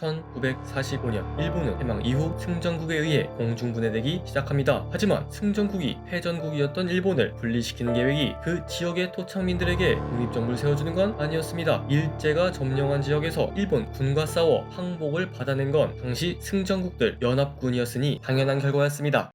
1945년 일본은 해방 이후 승전국에 의해 공중분해되기 시작합니다. 하지만 승전국이 패전국이었던 일본을 분리시키는 계획이 그 지역의 토착민들에게 독립정부를 세워주는 건 아니었습니다. 일제가 점령한 지역에서 일본 군과 싸워 항복을 받아낸 건 당시 승전국들 연합군이었으니 당연한 결과였습니다.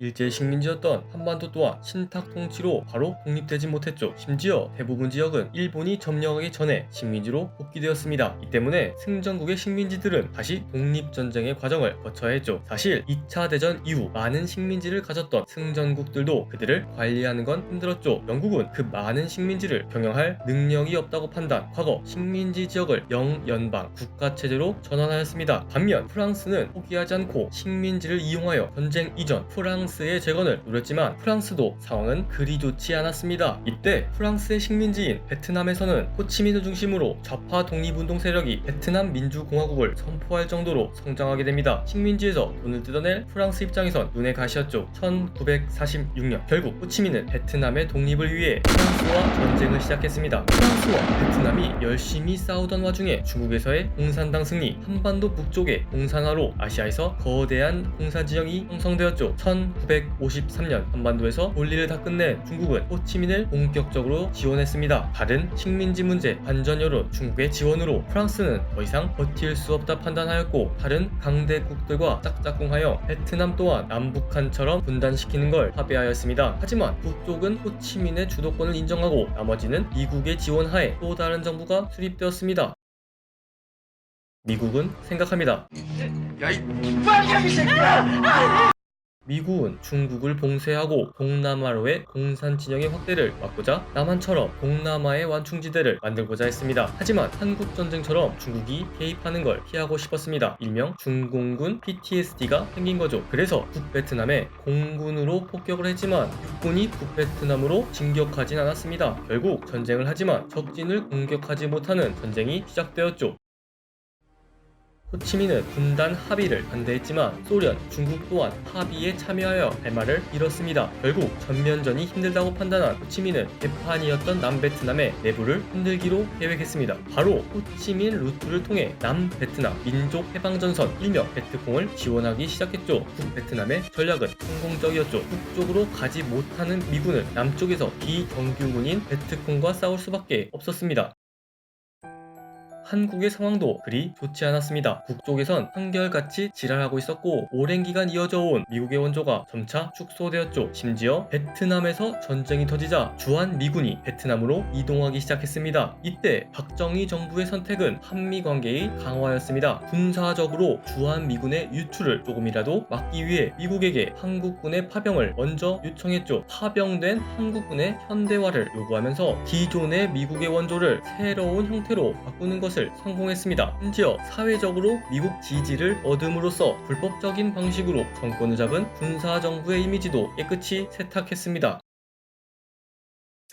일제 식민지였던 한반도 또한 신탁 통치로 바로 독립되지 못했죠. 심지어 대부분 지역은 일본이 점령하기 전에 식민지로 복귀되었습니다. 이 때문에 승전국의 식민지들은 다시 독립전쟁의 과정을 거쳐야 했죠. 사실 2차 대전 이후 많은 식민지를 가졌던 승전국들도 그들을 관리하는 건 힘들었죠. 영국은 그 많은 식민지를 경영할 능력이 없다고 판단, 과거 식민지 지역을 영연방 국가체제로 전환하였습니다. 반면 프랑스는 포기하지 않고 식민지를 이용하여 전쟁 이전 프랑스 의 재건을 노렸지만 프랑스도 상황은 그리 좋지 않았습니다. 이때 프랑스의 식민지인 베트남에서는 호치민을 중심으로 좌파 독립운동 세력이 베트남 민주공화국을 선포할 정도로 성장하게 됩니다. 식민지에서 돈을 뜯어낼 프랑스 입장에선 눈에 가시였죠. 1946년 결국 호치민은 베트남의 독립을 위해 프랑스와 전쟁을 시작했습니다. 프랑스와 베트남이 열심히 싸우던 와중에 중국에서의 공산당 승리, 한반도 북쪽의 공산화로 아시아에서 거대한 공산 지형이 형성되었죠. 1953년 한반도에서 볼일을 다 끝낸 중국은 호치민을 본격적으로 지원했습니다. 다른 식민지 문제, 반전 여론, 중국의 지원으로 프랑스는 더 이상 버틸 수 없다 판단하였고 다른 강대국들과 짝짝꿍하여 베트남 또한 남북한처럼 분단시키는 걸 합의하였습니다. 하지만 북쪽은 호치민의 주도권을 인정하고 나머지는 미국의 지원하에 또 다른 정부가 수립되었습니다. 미국은 생각합니다. 미국은 중국을 봉쇄하고 동남아로의 공산 진영의 확대를 막고자 남한처럼 동남아의 완충지대를 만들고자 했습니다. 하지만 한국 전쟁처럼 중국이 개입하는 걸 피하고 싶었습니다. 일명 중공군 PTSD가 생긴 거죠. 그래서 북베트남에 공군으로 폭격을 했지만 육군이 북베트남으로 진격하진 않았습니다. 결국 전쟁을 하지만 적진을 공격하지 못하는 전쟁이 시작되었죠. 호치민은 분단 합의를 반대했지만 소련, 중국 또한 합의에 참여하여 할 말을 잃었습니다. 결국 전면전이 힘들다고 판단한 호치민은 개판이었던 남베트남의 내부를 흔들기로 계획했습니다. 바로 호치민 루트를 통해 남베트남 민족 해방전선 일명 베트콩을 지원하기 시작했죠. 북베트남의 전략은 성공적이었죠. 북쪽으로 가지 못하는 미군은 남쪽에서 비정규군인 베트콩과 싸울 수밖에 없었습니다. 한국의 상황도 그리 좋지 않았습니다. 북쪽에선 한결같이 지랄하고 있었고 오랜 기간 이어져 온 미국의 원조가 점차 축소되었죠. 심지어 베트남에서 전쟁이 터지자 주한 미군이 베트남으로 이동하기 시작했습니다. 이때 박정희 정부의 선택은 한미 관계의 강화였습니다. 군사적으로 주한 미군의 유출을 조금이라도 막기 위해 미국에게 한국군의 파병을 먼저 요청했죠. 파병된 한국군의 현대화를 요구하면서 기존의 미국의 원조를 새로운 형태로 바꾸는 것을 성공했습니다. 심지어 사회적으로 미국 지지를 얻음으로써 불법적인 방식으로 정권을 잡은 군사정부의 이미지도 깨끗이 세탁했습니다.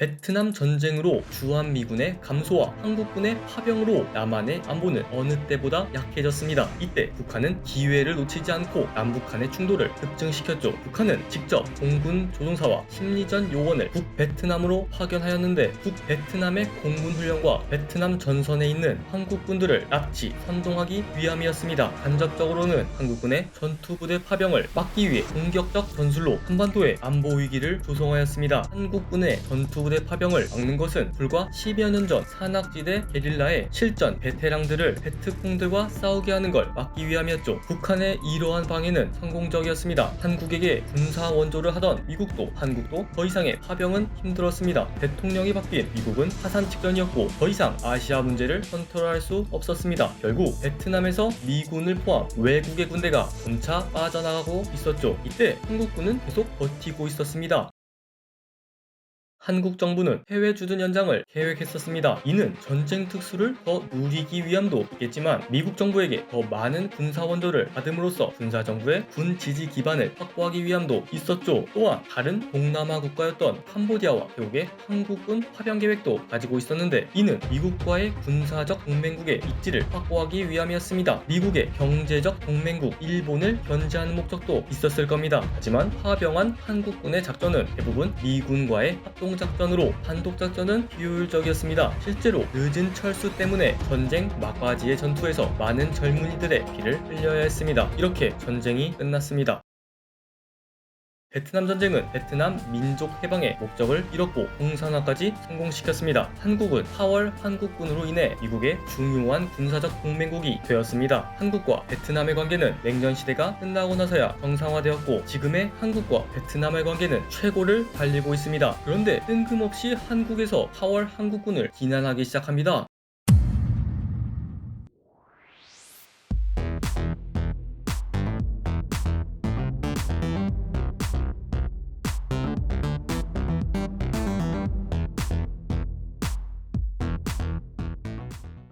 베트남 전쟁으로 주한미군의 감소와 한국군의 파병으로 남한의 안보는 어느 때보다 약해졌습니다. 이때 북한은 기회를 놓치지 않고 남북한의 충돌을 급증시켰죠. 북한은 직접 공군 조종사와 심리전 요원을 북베트남으로 파견하였는데 북베트남의 공군 훈련과 베트남 전선에 있는 한국군들을 납치, 선동하기 위함이었습니다. 간접적으로는 한국군의 전투부대 파병을 막기 위해 공격적 전술로 한반도의 안보 위기를 조성하였습니다. 한국군의 전투부대 파병을 막는 것은 불과 10여 년 전 산악지대 게릴라의 실전 베테랑들을 베트콩들과 싸우게 하는 걸 막기 위함이었죠. 북한의 이러한 방해는 성공적이었습니다. 한국에게 군사 원조를 하던 미국도 한국도 더 이상의 파병은 힘들었습니다. 대통령이 바뀐 미국은 파산 직전이었고 더 이상 아시아 문제를 컨트롤할 수 없었습니다. 결국 베트남에서 미군을 포함 외국의 군대가 점차 빠져나가고 있었죠. 이때 한국군은 계속 버티고 있었습니다. 한국 정부는 해외 주둔 연장을 계획했었습니다. 이는 전쟁 특수를 더 누리기 위함도 있겠지만 미국 정부에게 더 많은 군사 원조를 받음으로써 군사 정부의 군 지지 기반을 확보하기 위함도 있었죠. 또한 다른 동남아 국가였던 캄보디아와 태국의 한국군 파병 계획도 가지고 있었는데 이는 미국과의 군사적 동맹국의 입지를 확보하기 위함이었습니다. 미국의 경제적 동맹국 일본을 견제하는 목적도 있었을 겁니다. 하지만 파병한 한국군의 작전은 대부분 미군과의 합동 작전으로 단독 작전은 비효율적이었습니다. 실제로 늦은 철수 때문에 전쟁 막바지의 전투에서 많은 젊은이들의 피를 흘려야 했습니다. 이렇게 전쟁이 끝났습니다. 베트남 전쟁은 베트남 민족 해방의 목적을 이뤘고 공산화까지 성공시켰습니다. 한국은 4월 한국군으로 인해 미국의 중요한 군사적 동맹국이 되었습니다. 한국과 베트남의 관계는 냉전 시대가 끝나고 나서야 정상화되었고 지금의 한국과 베트남의 관계는 최고를 달리고 있습니다. 그런데 뜬금없이 한국에서 4월 한국군을 비난하기 시작합니다.